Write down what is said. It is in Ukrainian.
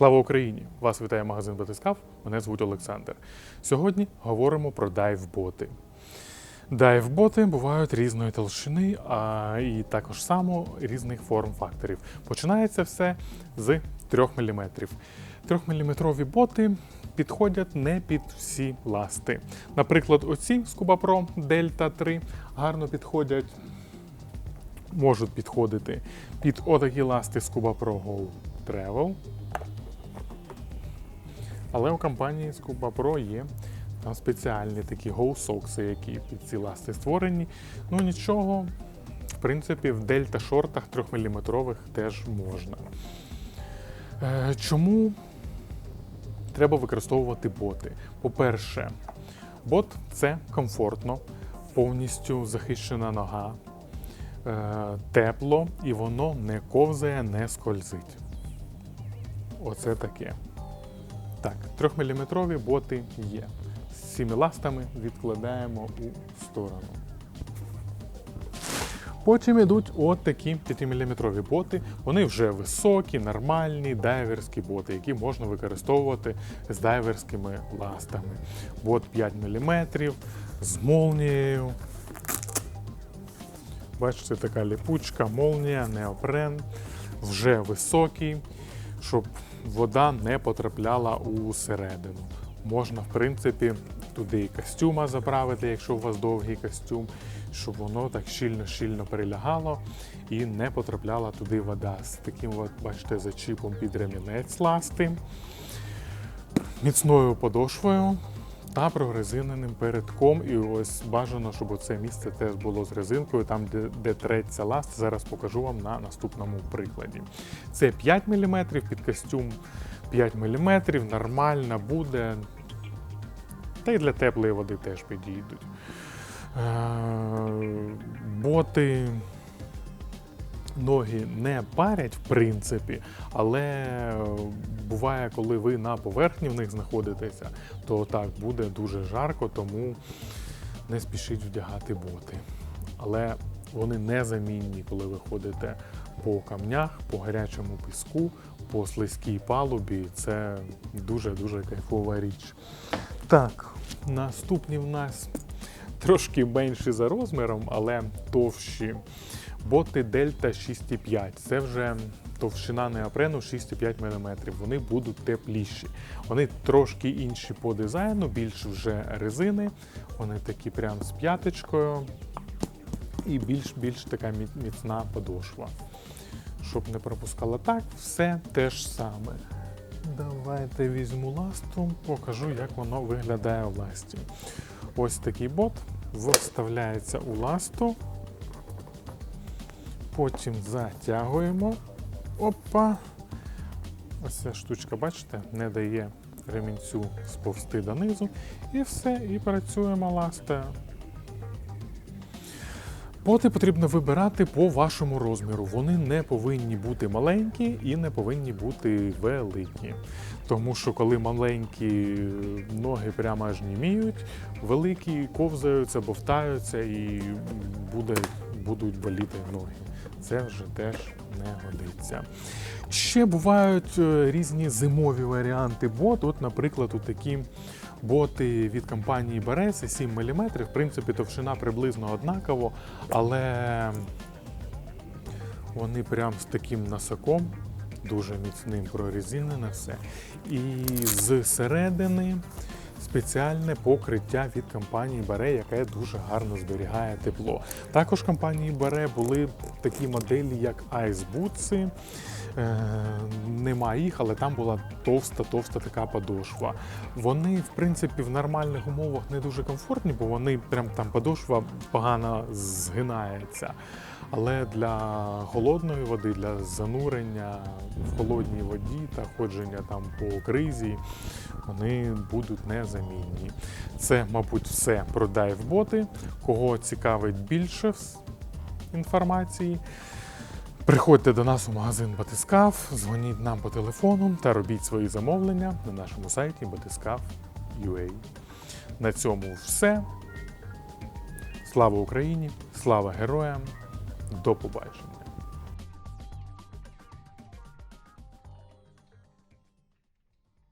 Слава Україні! Вас вітає магазин Батискав. Мене звуть Олександр. Сьогодні говоримо про дайв-боти. Дайв-боти бувають різної толщини, а і також само різних форм-факторів. Починається все з 3 мм. 3-мм боти підходять не під всі ласти. Наприклад, оці Scuba Pro Delta 3 гарно підходять можуть підходити під отакі ласти Scuba Pro Go Travel. Але у компанії Scuba Pro є там спеціальні такі Socks, які під ці ласти створені. Ну нічого, в принципі, в дельта шортах 3-мм теж можна. Е, Чому треба використовувати боти? По-перше, бот це комфортно, повністю захищена нога, е, тепло і воно не ковзає, не скользить. Оце таке. Так, 3-мм боти є. З цими ластами відкладаємо у сторону. Потім йдуть от такі 5-мм боти. Вони вже високі, нормальні дайверські боти, які можна використовувати з дайверськими ластами. Бот 5 мм з молнією. Бачите, така ліпучка, молнія, неопрен, вже високий, щоб вода не потрапляла у середину. Можна, в принципі, туди і костюма заправити, якщо у вас довгий костюм, щоб воно так щільно-щільно перелягало і не потрапляла туди вода. З таким, от, бачите, зачіпом під ремінець ласти, міцною подошвою та прорезиненим передком. І ось бажано, щоб це місце теж було з резинкою, там, де, де треться ласт. Зараз покажу вам на наступному прикладі. Це 5 мм під костюм 5 мм, нормально буде. Та й для теплої води теж підійдуть. Е, Боти ноги не парять, в принципі, але буває, коли ви на поверхні в них знаходитеся, то так буде дуже жарко, тому не спішіть вдягати боти. Але вони незамінні, коли ви ходите по камнях, по гарячому піску, по слизькій палубі. Це дуже-дуже кайфова річ. Так, наступні в нас трошки менші за розміром, але товщі. Боти Delta 6,5. Це вже товщина неопрену 6,5 мм. Вони будуть тепліші. Вони трошки інші по дизайну, більш вже резини. Вони такі прям з п'яточкою. І більш-більш така міцна подошва. Щоб не пропускала так, все те ж саме. Давайте візьму ласту, покажу, як воно виглядає в ласті. Ось такий бот вставляється у ласту. Потім затягуємо. Опа. Ось ця штучка, бачите, не дає ремінцю сповзти донизу. І все, і працюємо ластою. Боти потрібно вибирати по вашому розміру. Вони не повинні бути маленькі і не повинні бути великі. Тому що коли маленькі ноги прямо аж німіють, великі ковзаються, бовтаються і буде, будуть боліти ноги. Це вже теж не годиться. Ще бувають е, різні зимові варіанти бот. От, наприклад, от такі боти від компанії Береси 7 мм. В принципі, товщина приблизно однакова, але вони прям з таким носаком, дуже міцним прорезинене все. І з середини спеціальне покриття від компанії Бере, яке дуже гарно зберігає тепло. Також компанії Бере були такі моделі, як Ice Boots. Е, Нема їх, але там була товста-товста така подошва. Вони, в принципі, в нормальних умовах не дуже комфортні, бо вони прям там подошва погано згинається. Але для холодної води, для занурення в холодній воді та ходження там по кризі, вони будуть незамінні. Це, мабуть, все про дайв-боти. Кого цікавить більше інформації, приходьте до нас у магазин Батискав, дзвоніть нам по телефону та робіть свої замовлення на нашому сайті batiskav.ua. На цьому все. Слава Україні! Слава героям! До побачення!